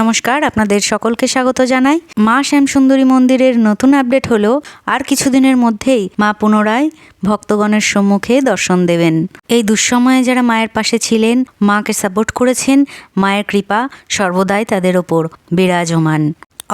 নমস্কার, আপনাদের সকলকে স্বাগত জানাই। মা শ্যামসুন্দরী মন্দিরের নতুন আপডেট হলো, আর কিছুদিনের মধ্যেই মা পুনরায় ভক্তগণের সম্মুখে দর্শন দেবেন। এই দুঃসময়ে যারা মায়ের পাশে ছিলেন, মাকে সাপোর্ট করেছেন, মায়ের কৃপা সর্বদাই তাদের ওপর বিরাজমান।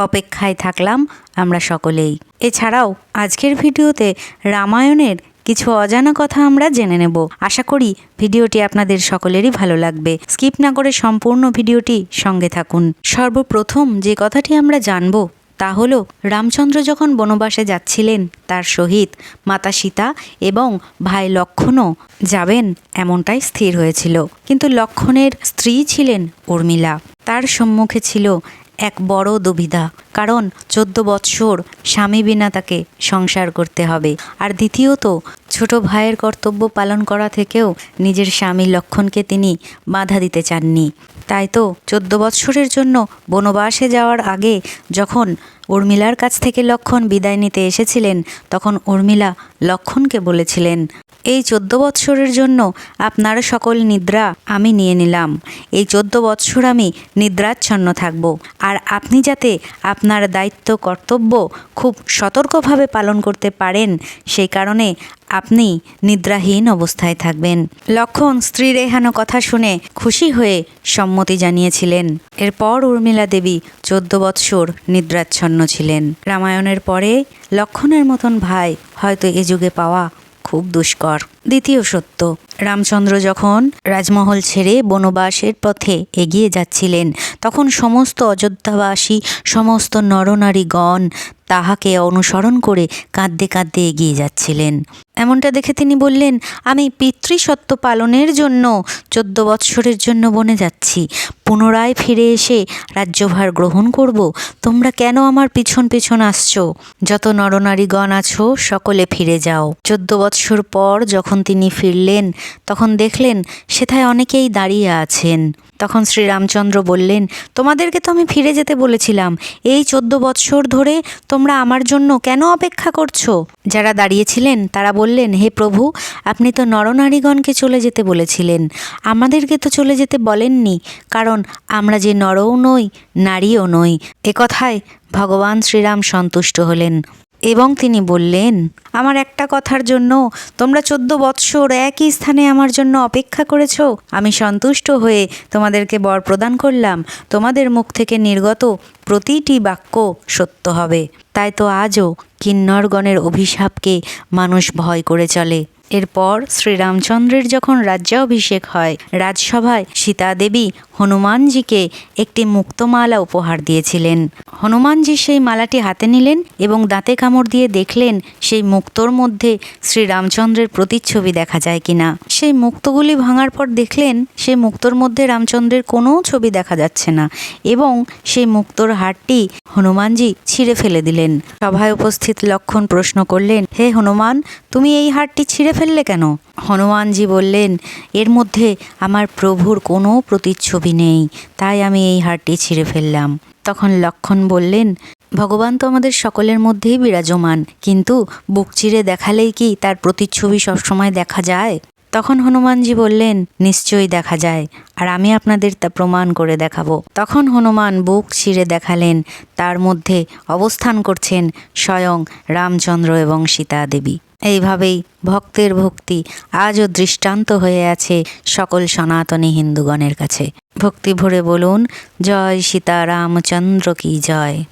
অপেক্ষায় থাকলাম আমরা সকলেই। এছাড়াও আজকের ভিডিওতে রামায়ণের কিছু অজানা কথা আমরা জেনে নেব। আশা করি ভিডিওটি আপনাদের সকলেরই ভালো লাগবে। স্কিপ না করে সম্পূর্ণ ভিডিওটি সঙ্গে থাকুন। সর্বপ্রথম যে কথাটি আমরা জানব, তা হলো, রামচন্দ্র যখন বনবাসে যাচ্ছিলেন, তার সহিত মাতা সীতা এবং ভাই লক্ষণও যাবেন এমনটাই স্থির হয়েছিল। কিন্তু লক্ষণের স্ত্রী ছিলেন উর্মিলা। তার সম্মুখে ছিল এক বড় দুবিধা। কারণ চোদ্দ বৎসর স্বামী বিনা তাকে সংসার করতে হবে। আর দ্বিতীয়ত, ছোট ভাইয়ের কর্তব্য পালন করা থেকেও নিজের স্বামী লক্ষণকে তিনি বাধা দিতে চাননি। তাই তো চোদ্দ বৎসরের জন্য বনবাসে যাওয়ার আগে যখন উর্মিলার কাছ থেকে লক্ষণ বিদায় নিতে এসেছিলেন, তখন উর্মিলা লক্ষণকে বলেছিলেন, এই চোদ্দ বৎসরের জন্য আপনার সকল নিদ্রা আমি নিয়ে নিলাম। এই চোদ্দ বৎসর আমি নিদ্রাচ্ছন্ন থাকব। আর আপনি যাতে আপনার দায়িত্ব, কর্তব্য খুব সতর্কভাবে পালন করতে পারেন। সেই কারণে আপনি নিদ্রাহীন অবস্থায় থাকবেন। লক্ষণ স্ত্রীর এহানো কথা শুনে খুশি হয়ে সম্মতি জানিয়েছিলেন। এরপর উর্মিলা দেবী চোদ্দ বৎসর নিদ্রাচ্ছন্ন ছিলেন। রামায়ণের পরে লক্ষণের মতন ভাই হয়তো এ যুগে পাওয়া খুব দুষ্কর। দ্বিতীয় সত্য, রামচন্দ্র যখন রাজমহল ছেড়ে বনবাসের পথে এগিয়ে যাচ্ছিলেন, তখন সমস্ত অযোধ্যাবাসী, সমস্ত নরনারীগণ তাহাকে অনুসরণ করে কাঁদতে কাঁদতে এগিয়ে যাচ্ছিলেন। এমনটা দেখে তিনি বললেন, আমি পিতৃসত্ব পালনের জন্য চোদ্দ বৎসরের জন্য বনে যাচ্ছি। পুনরায় ফিরে এসে রাজ্যভার গ্রহণ করব? তোমরা কেন আমার পিছন পিছন আসছো? যত নরনারীগণ আছো, সকলে ফিরে যাও। চোদ্দ বৎসর পর যখন তিনি ফিরলেন, তখন দেখলেন সেথায় অনেকেই দাঁড়িয়ে আছেন। তখন শ্রীরামচন্দ্র বললেন, তোমাদেরকে তো আমি ফিরে যেতে বলেছিলাম। এই চোদ্দ বৎসর ধরে তোমরা আমার জন্য কেন অপেক্ষা করছ? যারা দাঁড়িয়েছিলেন, তারা বললেন, হে প্রভু, আপনি তো নরনারীগণকে চলে যেতে বলেছিলেন। আমাদেরকে তো চলে যেতে বলেননি, কারণ আমরা যে নরও নই, নারীও নই। একথায় ভগবান শ্রীরাম সন্তুষ্ট হলেন এবং তিনি বললেন, আমার একটা কথার জন্য তোমরা চোদ্দ বৎসর একই স্থানে আমার জন্য অপেক্ষা করেছ। আমি সন্তুষ্ট হয়ে তোমাদেরকে বর প্রদান করলাম। তোমাদের মুখ থেকে নির্গত প্রতিটি বাক্য সত্য হবে। তাই তো আজও কিন্নরগণের অভিশাপকে মানুষ ভয় করে চলে। এরপর শ্রীরামচন্দ্রের যখন রাজ্যাভিষেক হয়, রাজসভায় সীতা দেবী হনুমানজিকে একটি মুক্তমালা উপহার দিয়েছিলেন। হনুমানজি সেই মালাটি হাতে নিলেন এবং দাঁতে কামড় দিয়ে দেখলেন সেই মুক্তোর মধ্যে শ্রীরামচন্দ্রের প্রতিচ্ছবি দেখা যায় কিনা। সেই মুক্তগুলি ভাঙার পর দেখলেন সেই মুক্তোর মধ্যে রামচন্দ্রের কোনো ছবি দেখা যাচ্ছে না এবং সেই মুক্তোর হারটি হনুমানজি ছিঁড়ে ফেলে দিলেন। সভায় উপস্থিত লক্ষণ প্রশ্ন করলেন, হে হনুমান, তুমি এই হারটি ছিঁড়ে ফেললে কেন? হনুমানজি বললেন, এর মধ্যে আমার প্রভুর কোনো প্রতিচ্ছবি নেই, তাই আমি এই হারটি ছিঁড়ে ফেললাম। তখন লক্ষণ বললেন, ভগবান তো আমাদের সকলের মধ্যেই বিরাজমান, কিন্তু বুক চিরে দেখালেই কি তার প্রতিচ্ছবি সবসময় দেখা যায়? তখন হনুমানজি বললেন, নিশ্চয়ই দেখা যায়, আর আমি আপনাদের তা প্রমাণ করে দেখাবো। তখন হনুমান বুক ছিঁড়ে দেখালেন, তার মধ্যে অবস্থান করছেন স্বয়ং রামচন্দ্র এবং সীতা দেবী এইভাবেই ভক্তের ভক্তি আজও দৃষ্টান্ত হয়ে আছে সকল সনাতনী হিন্দুগণের কাছে। ভক্তি ভরে বলুন, জয় সীতারামচন্দ্র কি জয়?